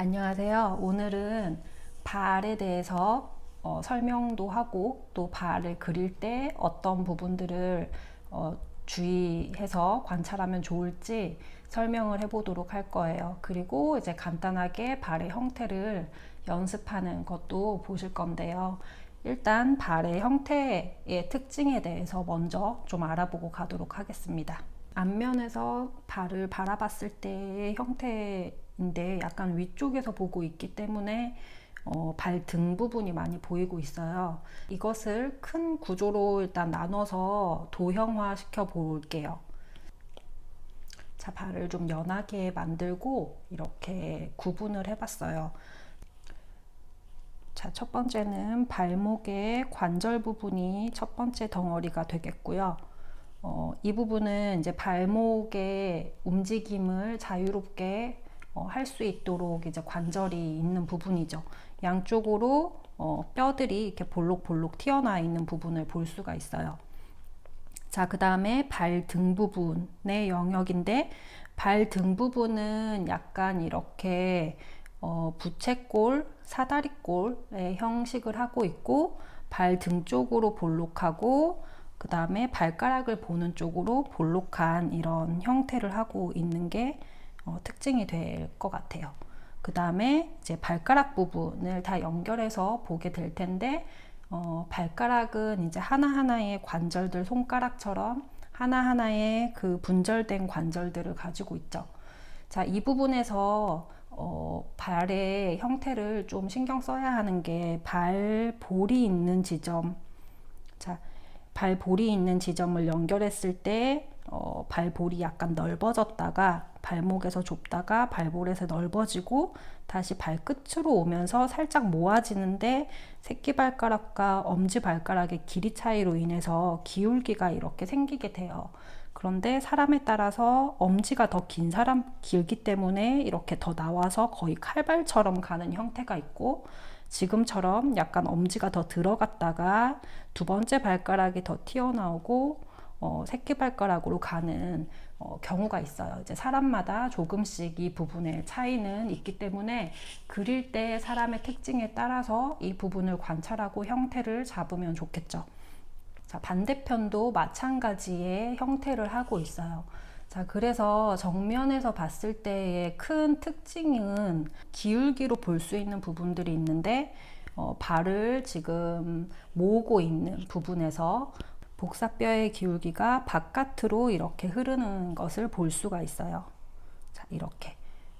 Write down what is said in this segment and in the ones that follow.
안녕하세요. 오늘은 발에 대해서 어, 설명도 하고 또 발을 그릴 때 어떤 부분들을 어, 주의해서 관찰하면 좋을지 설명을 해보도록 할 거예요. 그리고 이제 간단하게 발의 형태를 연습하는 것도 보실 건데요. 일단 발의 형태의 특징에 대해서 먼저 좀 알아보고 가도록 하겠습니다. 앞면에서 발을 바라봤을 때의 형태 인데 약간 위쪽에서 보고 있기 때문에 어, 발등 부분이 많이 보이고 있어요. 이것을 큰 구조로 일단 나눠서 도형화 시켜 볼게요. 자, 발을 좀 연하게 만들고 이렇게 구분을 해봤어요. 자, 첫 번째는 발목의 관절 부분이 첫 번째 덩어리가 되겠고요. 어, 이 부분은 이제 발목의 움직임을 자유롭게 어, 할수 있도록 이제 관절이 있는 부분이죠. 양쪽으로 어, 뼈들이 이렇게 볼록볼록 튀어나와 있는 부분을 볼 수가 있어요. 자, 그 다음에 발 등 부분의 영역인데, 발 등 부분은 약간 이렇게 어, 부채꼴, 사다리꼴의 형식을 하고 있고, 발 등 쪽으로 볼록하고, 그 다음에 발가락을 보는 쪽으로 볼록한 이런 형태를 하고 있는 게 어, 특징이 될 것 같아요. 그 다음에 이제 발가락 부분을 다 연결해서 보게 될 텐데, 어, 발가락은 이제 하나하나의 관절들 손가락처럼 하나하나의 그 분절된 관절들을 가지고 있죠. 자, 이 부분에서 어, 발의 형태를 좀 신경 써야 하는 게 발볼이 있는 지점. 자, 발볼이 있는 지점을 연결했을 때 어, 발볼이 약간 넓어졌다가 발목에서 좁다가 발볼에서 넓어지고 다시 발끝으로 오면서 살짝 모아지는데 새끼발가락과 엄지발가락의 길이 차이로 인해서 기울기가 이렇게 생기게 돼요. 그런데 사람에 따라서 엄지가 더 긴 사람 길기 때문에 이렇게 더 나와서 거의 칼발처럼 가는 형태가 있고 지금처럼 약간 엄지가 더 들어갔다가 두 번째 발가락이 더 튀어나오고 어, 새끼발가락으로 가는 어, 경우가 있어요. 이제 사람마다 조금씩 이 부분의 차이는 있기 때문에 그릴 때 사람의 특징에 따라서 이 부분을 관찰하고 형태를 잡으면 좋겠죠. 자, 반대편도 마찬가지의 형태를 하고 있어요. 자, 그래서 정면에서 봤을 때의 큰 특징은 기울기로 볼 수 있는 부분들이 있는데, 어, 발을 지금 모으고 있는 부분에서 복사뼈의 기울기가 바깥으로 이렇게 흐르는 것을 볼 수가 있어요. 자, 이렇게.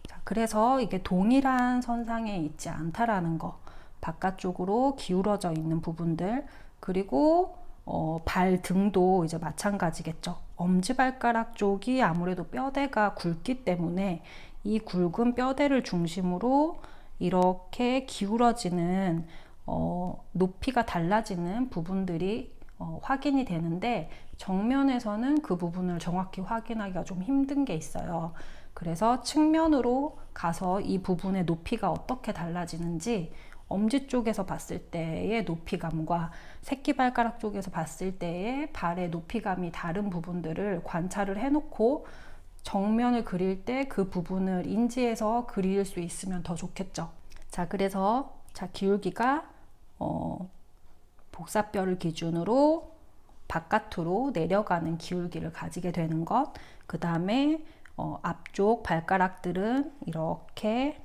자, 그래서 이게 동일한 선상에 있지 않다라는 거. 바깥쪽으로 기울어져 있는 부분들, 그리고 어, 발 등도 이제 마찬가지겠죠. 엄지발가락 쪽이 아무래도 뼈대가 굵기 때문에 이 굵은 뼈대를 중심으로 이렇게 기울어지는 어, 높이가 달라지는 부분들이 어, 확인이 되는데 정면에서는 그 부분을 정확히 확인하기가 좀 힘든 게 있어요. 그래서 측면으로 가서 이 부분의 높이가 어떻게 달라지는지 엄지 쪽에서 봤을 때의 높이감과 새끼발가락 쪽에서 봤을 때의 발의 높이감이 다른 부분들을 관찰을 해놓고 정면을 그릴 때 그 부분을 인지해서 그릴 수 있으면 더 좋겠죠. 자, 그래서 자 기울기가 어, 복사뼈를 기준으로 바깥으로 내려가는 기울기를 가지게 되는 것. 그 다음에 어, 앞쪽 발가락들은 이렇게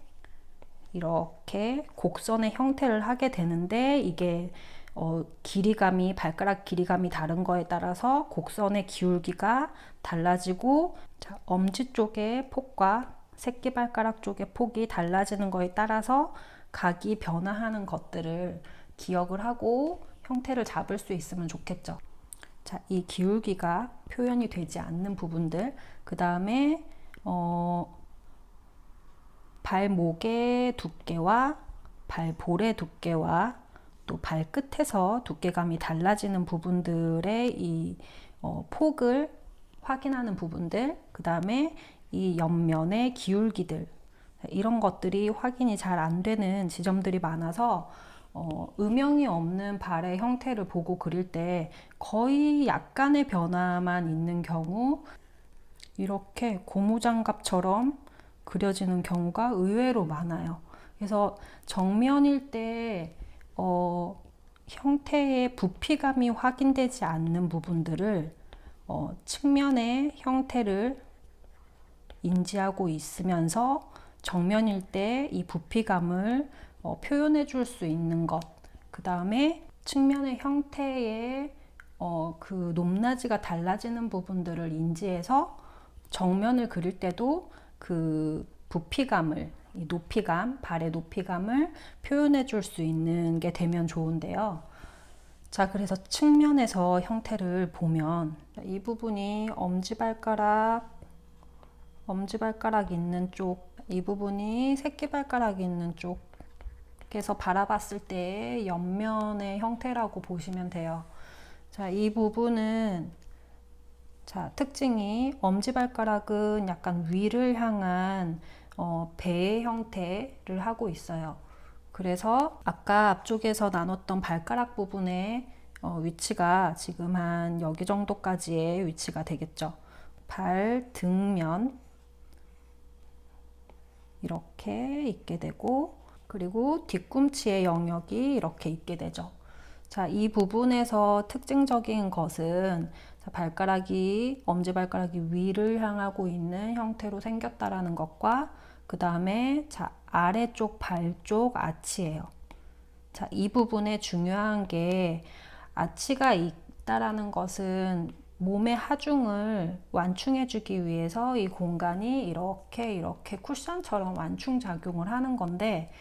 이렇게 곡선의 형태를 하게 되는데 이게 어, 길이감이 발가락 길이감이 다른 거에 따라서 곡선의 기울기가 달라지고 자, 엄지 쪽의 폭과 새끼 발가락 쪽의 폭이 달라지는 거에 따라서 각이 변화하는 것들을 기억을 하고 형태를 잡을 수 있으면 좋겠죠. 자, 이 기울기가 표현이 되지 않는 부분들, 그 다음에 어, 발목의 두께와 발볼의 두께와 또 발끝에서 두께감이 달라지는 부분들의 이 어, 폭을 확인하는 부분들, 그 다음에 이 옆면의 기울기들, 이런 것들이 확인이 잘 안 되는 지점들이 많아서 어, 음영이 없는 발의 형태를 보고 그릴 때 거의 약간의 변화만 있는 경우 이렇게 고무장갑처럼 그려지는 경우가 의외로 많아요. 그래서 정면일 때 어, 형태의 부피감이 확인되지 않는 부분들을 어, 측면의 형태를 인지하고 있으면서 정면일 때 이 부피감을 어, 표현해 줄 수 있는 것. 그 다음에 측면의 형태의 어, 그 높낮이가 달라지는 부분들을 인지해서 정면을 그릴 때도 그 부피감을 이 높이감, 발의 높이감을 표현해 줄 수 있는 게 되면 좋은데요. 자, 그래서 측면에서 형태를 보면 이 부분이 엄지발가락, 엄지발가락 있는 쪽, 이 부분이 새끼발가락 있는 쪽, 그래서 바라봤을 때 옆면의 형태라고 보시면 돼요. 자, 이 부분은 자, 특징이 엄지발가락은 약간 위를 향한 어, 배의 형태를 하고 있어요. 그래서 아까 앞쪽에서 나눴던 발가락 부분의 어, 위치가 지금 한 여기 정도까지의 위치가 되겠죠. 발 등면 이렇게 있게 되고 그리고 뒤꿈치의 영역이 이렇게 있게 되죠. 자, 이 부분에서 특징적인 것은 자, 발가락이 엄지발가락이 위를 향하고 있는 형태로 생겼다라는 것과 그 다음에 자 아래쪽 발 쪽 아치예요. 자, 이 부분에 중요한 게 아치가 있다라는 것은 몸의 하중을 완충해주기 위해서 이 공간이 이렇게 이렇게 쿠션처럼 완충 작용을 하는 건데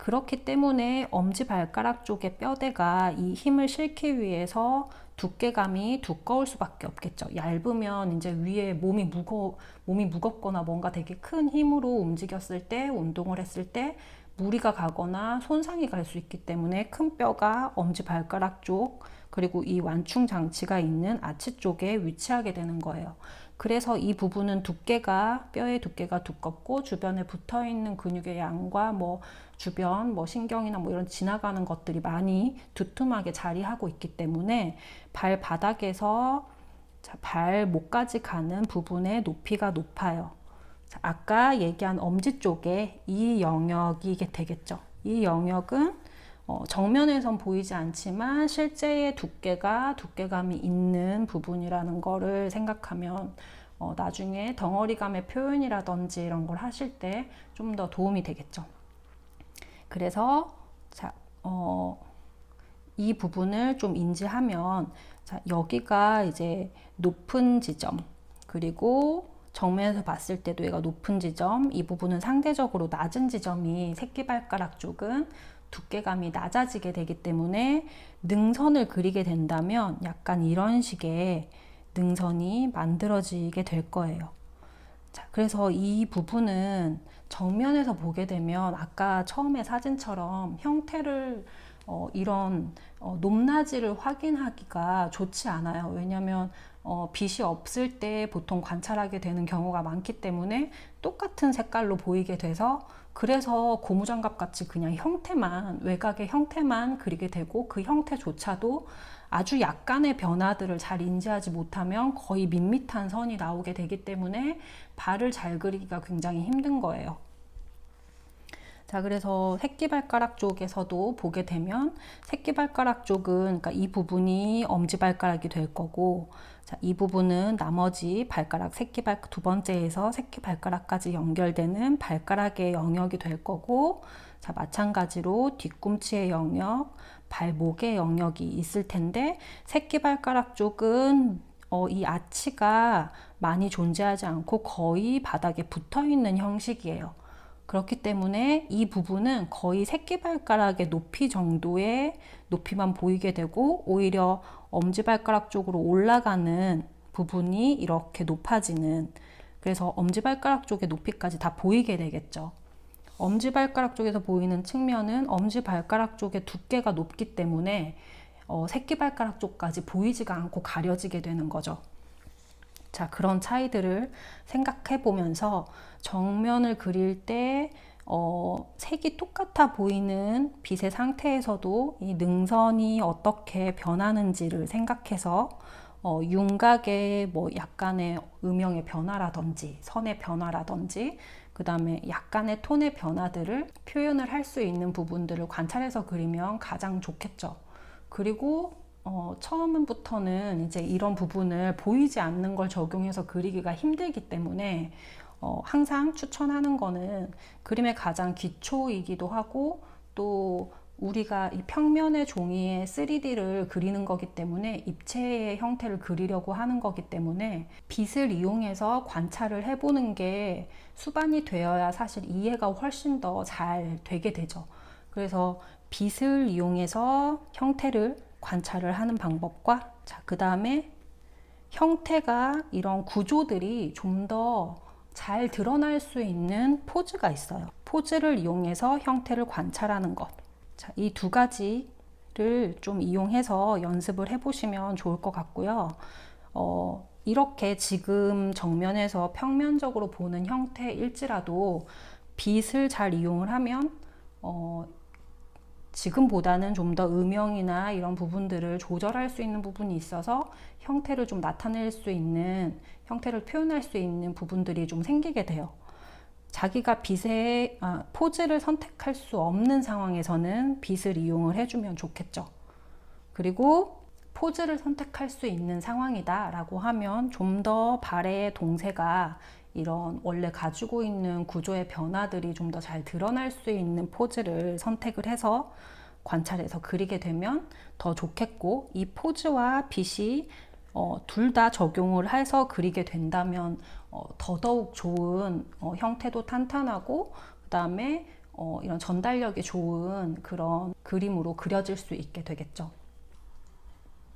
그렇기 때문에 엄지 발가락 쪽의 뼈대가 이 힘을 실기 위해서 두께감이 두꺼울 수밖에 없겠죠. 얇으면 이제 위에 몸이 무거 몸이 무겁거나 뭔가 되게 큰 힘으로 움직였을 때 운동을 했을 때 무리가 가거나 손상이 갈 수 있기 때문에 큰 뼈가 엄지 발가락 쪽 그리고 이 완충 장치가 있는 아치 쪽에 위치하게 되는 거예요. 그래서 이 부분은 두께가 뼈의 두께가 두껍고 주변에 붙어 있는 근육의 양과 뭐 주변 뭐 신경이나 뭐 이런 지나가는 것들이 많이 두툼하게 자리하고 있기 때문에 발바닥에서 발목까지 가는 부분의 높이가 높아요. 자, 아까 얘기한 엄지 쪽에 이 영역이 되겠죠. 이 영역은 어, 정면에선 보이지 않지만 실제의 두께가 두께감이 있는 부분이라는 거를 생각하면 어, 나중에 덩어리감의 표현이라든지 이런 걸 하실 때 좀 더 도움이 되겠죠. 그래서 자, 어, 이 부분을 좀 인지하면 자, 여기가 이제 높은 지점 그리고 정면에서 봤을 때도 얘가 높은 지점 이 부분은 상대적으로 낮은 지점이 새끼발가락 쪽은 두께감이 낮아지게 되기 때문에 능선을 그리게 된다면 약간 이런 식의 능선이 만들어지게 될 거예요. 자, 그래서 이 부분은 정면에서 보게 되면 아까 처음에 사진처럼 형태를 어, 이런 어, 높낮이를 확인하기가 좋지 않아요. 왜냐하면 어, 빛이 없을 때 보통 관찰하게 되는 경우가 많기 때문에 똑같은 색깔로 보이게 돼서 그래서 고무장갑 같이 그냥 형태만 외곽의 형태만 그리게 되고 그 형태조차도 아주 약간의 변화들을 잘 인지하지 못하면 거의 밋밋한 선이 나오게 되기 때문에 발을 잘 그리기가 굉장히 힘든 거예요. 자, 그래서 새끼발가락 쪽에서도 보게 되면 새끼발가락 쪽은 그러니까 이 부분이 엄지발가락이 될 거고 자, 이 부분은 나머지 발가락 새끼발 두 번째에서 새끼발가락까지 연결되는 발가락의 영역이 될 거고 자, 마찬가지로 뒤꿈치의 영역, 발목의 영역이 있을 텐데 새끼발가락 쪽은 어, 이 아치가 많이 존재하지 않고 거의 바닥에 붙어 있는 형식이에요. 그렇기 때문에 이 부분은 거의 새끼발가락의 높이 정도의 높이만 보이게 되고 오히려 엄지발가락 쪽으로 올라가는 부분이 이렇게 높아지는 그래서 엄지발가락 쪽의 높이까지 다 보이게 되겠죠. 엄지발가락 쪽에서 보이는 측면은 엄지발가락 쪽의 두께가 높기 때문에 어, 새끼발가락 쪽까지 보이지가 않고 가려지게 되는 거죠. 자, 그런 차이들을 생각해 보면서 정면을 그릴 때 어, 색이 똑같아 보이는 빛의 상태에서도 이 능선이 어떻게 변하는지를 생각해서 어, 윤곽의 뭐 약간의 음영의 변화라든지 선의 변화라든지 그그 다음에 약간의 톤의 변화들을 표현을 할 수 있는 부분들을 관찰해서 그리면 가장 좋겠죠. 그리고 어, 처음부터는 이제 이런 부분을 보이지 않는 걸 적용해서 그리기가 힘들기 때문에 어, 항상 추천하는 거는 그림의 가장 기초이기도 하고 또 우리가 이 평면의 종이에 3D를 그리는 거기 때문에 입체의 형태를 그리려고 하는 거기 때문에 빛을 이용해서 관찰을 해보는 게 수반이 되어야 사실 이해가 훨씬 더 잘 되게 되죠. 그래서 빛을 이용해서 형태를 관찰을 하는 방법과 자, 그 다음에 형태가 이런 구조들이 좀 더 잘 드러날 수 있는 포즈가 있어요. 포즈를 이용해서 형태를 관찰하는 것. 자, 이 두 가지를 좀 이용해서 연습을 해보시면 좋을 것 같고요. 어, 이렇게 지금 정면에서 평면적으로 보는 형태일지라도 빛을 잘 이용을 하면 어, 지금보다는 좀 더 음영이나 이런 부분들을 조절할 수 있는 부분이 있어서 형태를 좀 나타낼 수 있는 형태를 표현할 수 있는 부분들이 좀 생기게 돼요. 자기가 빛의 아, 포즈를 선택할 수 없는 상황에서는 빛을 이용을 해주면 좋겠죠. 그리고 포즈를 선택할 수 있는 상황이다라고 하면 좀 더 발의 동세가 이런 원래 가지고 있는 구조의 변화들이 좀 더 잘 드러날 수 있는 포즈를 선택을 해서 관찰해서 그리게 되면 더 좋겠고 이 포즈와 빛이 어, 둘 다 적용을 해서 그리게 된다면 어, 더더욱 좋은 어, 형태도 탄탄하고 그 다음에 어, 이런 전달력이 좋은 그런 그림으로 그려질 수 있게 되겠죠.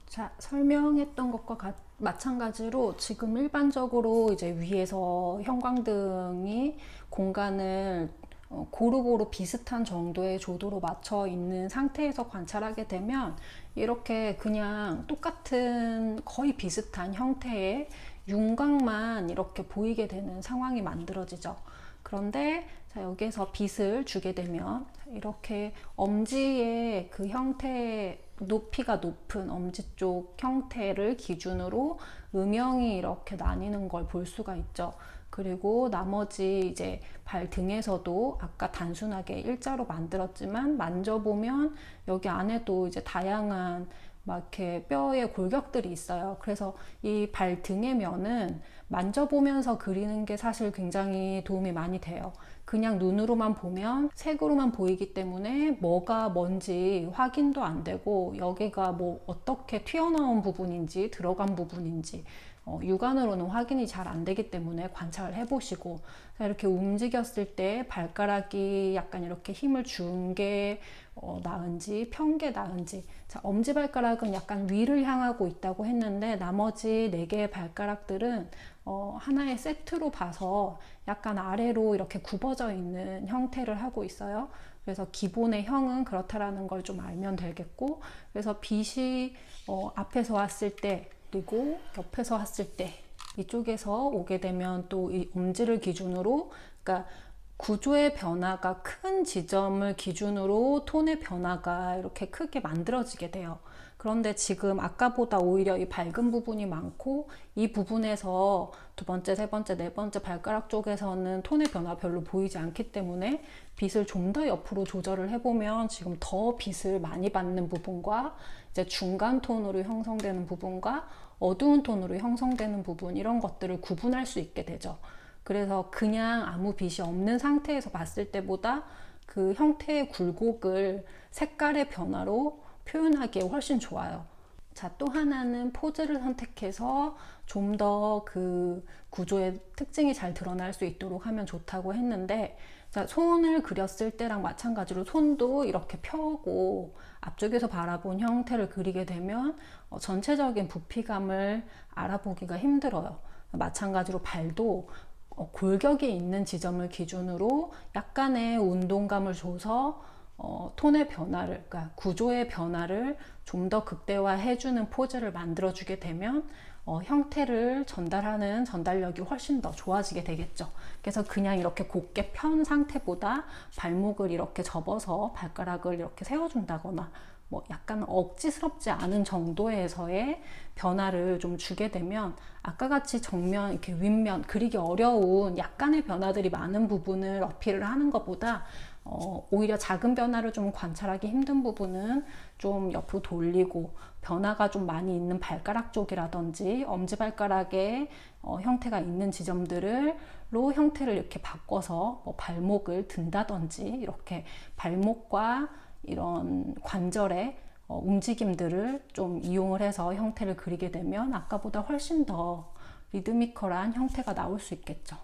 자, 설명했던 것과 가, 마찬가지로 지금 일반적으로 이제 위에서 형광등이 공간을 어, 고루고루 비슷한 정도의 조도로 맞춰 있는 상태에서 관찰하게 되면 이렇게 그냥 똑같은 거의 비슷한 형태의 윤곽만 이렇게 보이게 되는 상황이 만들어지죠. 그런데 자, 여기에서 빛을 주게 되면 이렇게 엄지의 그 형태 높이가 높은 엄지 쪽 형태를 기준으로 음영이 이렇게 나뉘는 걸 볼 수가 있죠. 그리고 나머지 이제 발 등에서도 아까 단순하게 일자로 만들었지만 만져보면 여기 안에도 이제 다양한 막 이렇게 뼈의 골격들이 있어요. 그래서 이 발 등의 면은 만져보면서 그리는 게 사실 굉장히 도움이 많이 돼요. 그냥 눈으로만 보면 색으로만 보이기 때문에 뭐가 뭔지 확인도 안 되고 여기가 뭐 어떻게 튀어나온 부분인지 들어간 부분인지 어, 육안으로는 확인이 잘 안 되기 때문에 관찰을 해보시고 이렇게 움직였을 때 발가락이 약간 이렇게 힘을 준게 어, 나은지 편게 나은지 자, 엄지발가락은 약간 위를 향하고 있다고 했는데 나머지 네 개의 발가락들은 어, 하나의 세트로 봐서 약간 아래로 이렇게 굽어져 있는 형태를 하고 있어요. 그래서 기본의 형은 그렇다라는 걸 좀 알면 되겠고 그래서 빛이 어, 앞에서 왔을 때 그리고 옆에서 왔을 때 이쪽에서 오게 되면 또 이 엄지를 기준으로 그러니까 구조의 변화가 큰 지점을 기준으로 톤의 변화가 이렇게 크게 만들어지게 돼요. 그런데 지금 아까보다 오히려 이 밝은 부분이 많고 이 부분에서 두 번째, 세 번째, 네 번째 발가락 쪽에서는 톤의 변화 별로 보이지 않기 때문에 빛을 좀 더 옆으로 조절을 해보면 지금 더 빛을 많이 받는 부분과 이제 중간 톤으로 형성되는 부분과 어두운 톤으로 형성되는 부분 이런 것들을 구분할 수 있게 되죠. 그래서 그냥 아무 빛이 없는 상태에서 봤을 때보다 그 형태의 굴곡을 색깔의 변화로 표현하기에 훨씬 좋아요. 자, 또 하나는 포즈를 선택해서 좀 더 그 구조의 특징이 잘 드러날 수 있도록 하면 좋다고 했는데, 자, 손을 그렸을 때랑 마찬가지로 손도 이렇게 펴고 앞쪽에서 바라본 형태를 그리게 되면 어, 전체적인 부피감을 알아보기가 힘들어요. 마찬가지로 발도 어, 골격이 있는 지점을 기준으로 약간의 운동감을 줘서 어, 톤의 변화를, 그러니까 구조의 변화를 좀 더 극대화해주는 포즈를 만들어주게 되면 어, 형태를 전달하는 전달력이 훨씬 더 좋아지게 되겠죠. 그래서 그냥 이렇게 곧게 편 상태보다 발목을 이렇게 접어서 발가락을 이렇게 세워준다거나 뭐 약간 억지스럽지 않은 정도에서의 변화를 좀 주게 되면 아까 같이 정면 이렇게 윗면 그리기 어려운 약간의 변화들이 많은 부분을 어필을 하는 것보다 어, 오히려 작은 변화를 좀 관찰하기 힘든 부분은 좀 옆으로 돌리고 변화가 좀 많이 있는 발가락 쪽이라든지 엄지발가락에 어, 형태가 있는 지점들로 형태를 이렇게 바꿔서 뭐 발목을 든다든지 이렇게 발목과 이런 관절의 어, 움직임들을 좀 이용을 해서 형태를 그리게 되면 아까보다 훨씬 더 리드미컬한 형태가 나올 수 있겠죠.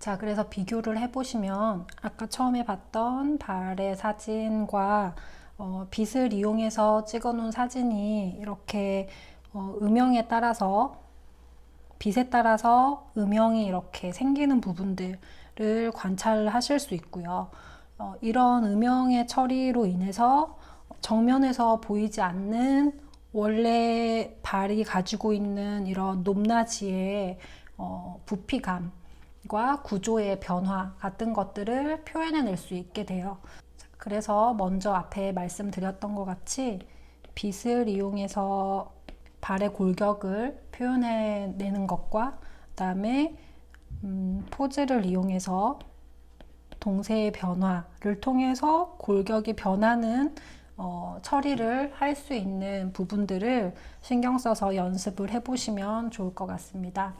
자, 그래서 비교를 해보시면 아까 처음에 봤던 발의 사진과 어, 빛을 이용해서 찍어놓은 사진이 이렇게 어, 음영에 따라서 빛에 따라서 음영이 이렇게 생기는 부분들을 관찰하실 수 있고요. 어, 이런 음영의 처리로 인해서 정면에서 보이지 않는 원래 발이 가지고 있는 이런 높낮이의 어, 부피감 과 구조의 변화 같은 것들을 표현해낼 수 있게 돼요. 자, 그래서 먼저 앞에 말씀드렸던 것 같이 빛을 이용해서 발의 골격을 표현해내는 것과 그다음에 음, 포즈를 이용해서 동세의 변화를 통해서 골격이 변하는 어, 처리를 할 수 있는 부분들을 신경 써서 연습을 해보시면 좋을 것 같습니다.